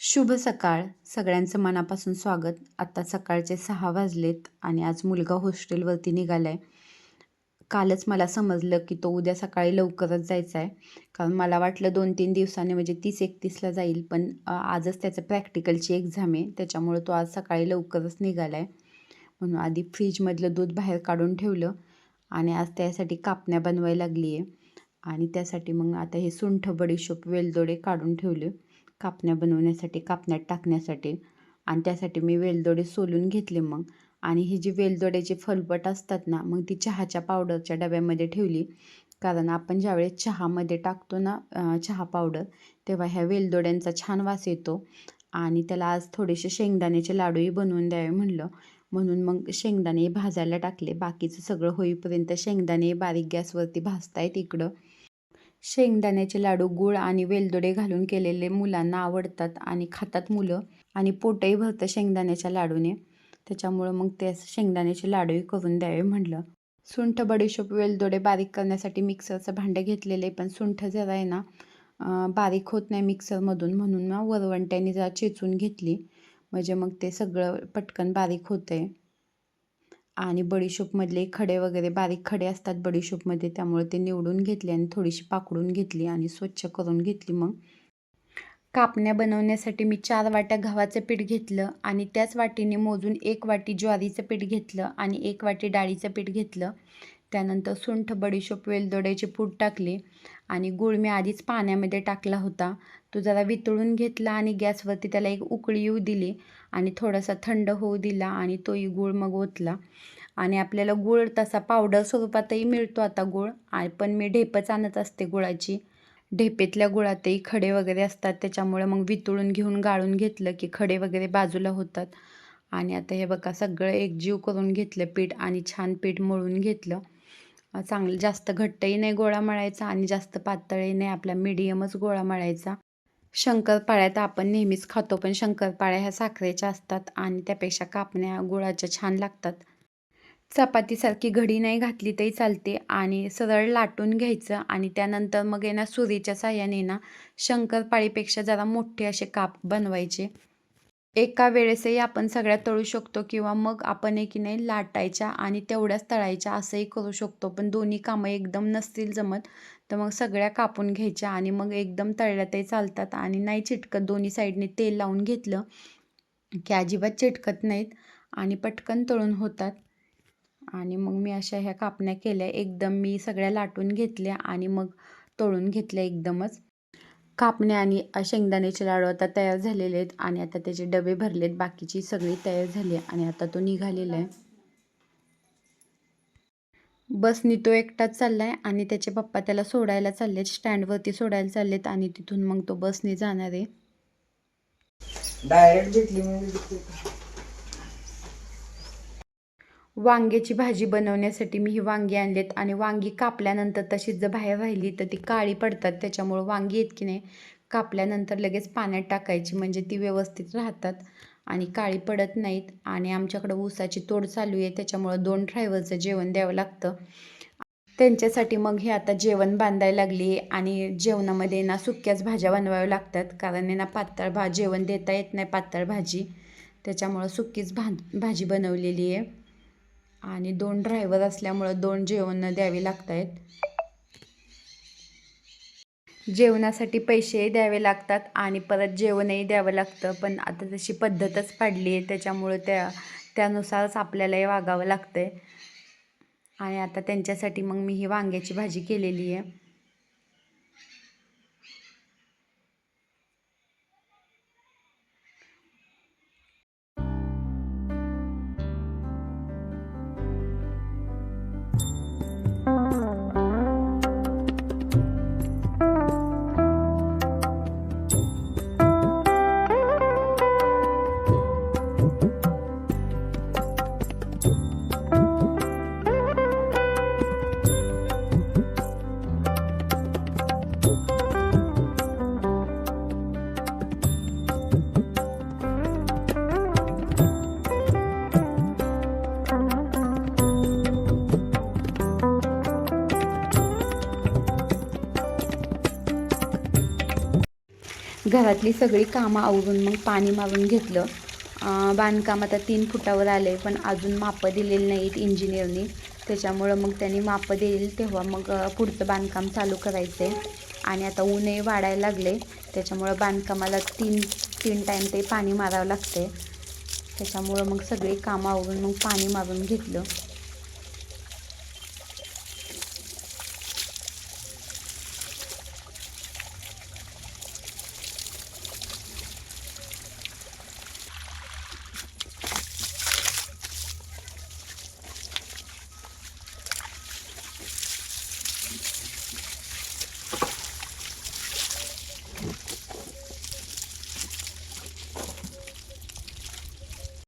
शुभ सकाळ. सगळ्यांचं मनापासून स्वागत. आत्ता सकाळचे सहा वाजलेत आणि आज मुलगा हॉस्टेलवरती निघाला आहे कालच मला समजलं की तो उद्या सकाळी लवकरच जायचा आहे कारण मला वाटलं दोन तीन दिवसाने म्हणजे तीस एकतीसला जाईल पण आजच त्याचं प्रॅक्टिकलची एक्झाम आहे. त्याच्यामुळं तो आज सकाळी लवकरच निघाला आहे म्हणून आधी फ्रीजमधलं दूध बाहेर काढून ठेवलं आणि आज त्यासाठी कापण्या बनवायला लागली आहे आणि त्यासाठी मग आता हे सुंठ बडीशोप वेलदोडे काढून ठेवले. कापण्या बनवण्यासाठी कापण्यात टाकण्यासाठी. आणि त्यासाठी मी वेलदोडे सोलून घेतले मग. आणि ही जी वेलदोड्याची फलपट असतात ना मग ती चहाच्या पावडरच्या डब्यामध्ये ठेवली. कारण आपण ज्यावेळेस चहामध्ये टाकतो ना चहा पावडर तेव्हा ह्या वेलदोड्यांचा छान वास येतो. आणि त्याला आज थोडेसे शेंगदाण्याचे लाडूही बनवून द्यावे म्हणलं. म्हणून मग शेंगदाणे भाजायला टाकले. बाकीचं सगळं होईपर्यंत शेंगदाणे बारीक गॅसवरती भाजतायत इकडं. शेंगदाण्याचे लाडू गूळ आणि वेलदोडे घालून केलेले मुलांना आवडतात आणि खातात मुलं. आणि पोटही भरतं शेंगदाण्याच्या लाडूने. त्याच्यामुळं मग ते असं शेंगदाण्याचे लाडूही करून द्यावे म्हटलं. सुंठ बडीशोप वेलदोडे बारीक करण्यासाठी मिक्सरचं भांडं घेतलेले पण सुंठ जरा आहे ना बारीक होत नाही मिक्सरमधून म्हणून मग वरवंट्याने जरा चेचून घेतली. म्हणजे मग ते सगळं पटकन बारीक होतं आहे आणि बडीशोपमधले खडे वगैरे बारीक खडे असतात बडीशोपमध्ये त्यामुळे ते निवडून घेतले आणि थोडीशी पाकडून घेतली आणि स्वच्छ करून घेतली मग. कापण्या बनवण्यासाठी मी चार वाट्या गव्हाचं पीठ घेतलं आणि त्याच वाटीने मोजून एक वाटी ज्वारीचं पीठ घेतलं आणि एक वाटी डाळीचं पीठ घेतलं. त्यानंतर सुंठ बडीशोप वेलदोड्याची पूड टाकली आणि गूळ मी आधीच पाण्यामध्ये टाकला होता. तो जरा वितळून घेतला आणि गॅसवरती त्याला एक उकळी येऊ दिली आणि थोडासा थंड होऊ दिला आणि तोही गूळ मग ओतला. आणि आपल्याला गूळ तसा पावडर स्वरूपातही मिळतो आता गूळ आणि पण मी ढेपच आणत असते गुळाची. ढेपेतल्या गुळातही खडे वगैरे असतात त्याच्यामुळे मग वितळून घेऊन गाळून घेतलं की खडे वगैरे बाजूला होतात. आणि आता हे बघा सगळं एकजीव करून घेतलं पीठ आणि छान पीठ मळून घेतलं. चांगलं जास्त घट्टही नाही गोळा मळायचा आणि जास्त पातळही नाही आपला मिडियमच गोळा मळायचा. शंकरपाळ्या तर आपण नेहमीच खातो पण शंकरपाळ्या ह्या साखरेच्या असतात आणि त्यापेक्षा कापण्या गुळाच्या छान लागतात. चपातीसारखी घडी नाही घातली तरी चालते आणि सरळ लाटून घ्यायचं आणि त्यानंतर मग आहे ना सुरीच्या साह्याने ना शंकरपाळीपेक्षा जरा मोठे असे काप बनवायचे. एका वेळेसही आपण सगळ्या तळू शकतो किंवा मग आपण एक नाही लाटायच्या आणि तेवढ्याच तळायच्या असंही करू शकतो. पण दोन्ही कामं एकदम नसतील जमत तर मग सगळ्या कापून घ्यायच्या आणि मग एकदम तळल्यातही चालतात आणि नाही चिटकत. दोन्ही साईडने तेल लावून घेतलं की अजिबात चिटकत नाहीत आणि पटकन तळून होतात. आणि मग मी अशा ह्या कापण्या केल्या. एकदम मी सगळ्या लाटून घेतल्या आणि मग तळून घेतल्या एकदमच. कापणे आणि शेंगदाण्याचे लाडू आता तयार झालेले आहेत आणि आता त्याचे डबे भरलेत बाकीची सगळी तयार झाली आणि आता तो निघालेला आहे. बसनी तो एकटाच चाललाय आणि त्याचे पप्पा त्याला सोडायला चाललेत. स्टँडवरती सोडायला चाललेत आणि तिथून मग तो बसने जाणार आहे. डायरेक्ट भेटली म्हणजे वांग्याची भाजी बनवण्यासाठी मी ही वांगी आणलेत आणि वांगी कापल्यानंतर तशीच जर बाहेर राहिली तर ती काळी पडतात. त्याच्यामुळं वांगी आहेत की नाही. कापल्यानंतर लगेच पाण्यात टाकायची. म्हणजे ती व्यवस्थित राहतात आणि काळी पडत नाहीत. आणि आमच्याकडं ऊसाची तोड चालू आहे. त्याच्यामुळं दोन ड्रायव्हरचं जेवण द्यावं लागतं. त्यांच्यासाठी मग हे आता जेवण बांधायला लागली आणि जेवणामध्ये ना सुक्याच भाज्या बनवाव्या लागतात. कारण आहे ना पातळ भा जेवण देता येत नाही पातळ भाजी. त्याच्यामुळं सुकीच भा भाजी बनवलेली आहे. आणि दोन ड्रायव्हर असल्यामुळं दोन जेवण द्यावी लागत आहेत जेवणासाठी पैसेही द्यावे लागतात आणि परत जेवणही द्यावं लागतं. पण आता तशी पद्धतच पाडली आहे त्याच्यामुळं त्या त्यानुसारच आपल्यालाही वागावं लागतं आहे आणि आता त्यांच्यासाठी मग मी ही वांग्याची भाजी केलेली आहे. घरातली सगळी कामं आवरून मग पाणी मारून घेतलं. बांधकाम आता तीन फुटावर आलं आहे पण अजून मापं दिलेली नाहीत इंजिनियरनी त्याच्यामुळं मग त्यांनी मापं देईल तेव्हा मग पुढचं बांधकाम चालू करायचं आहे आणि आता ऊनही वाढायला लागले. त्याच्यामुळं बांधकामाला तीन तीन टाईम ते पाणी मारावं लागते त्याच्यामुळं मग सगळी कामं आवरून मग पाणी मारून घेतलं.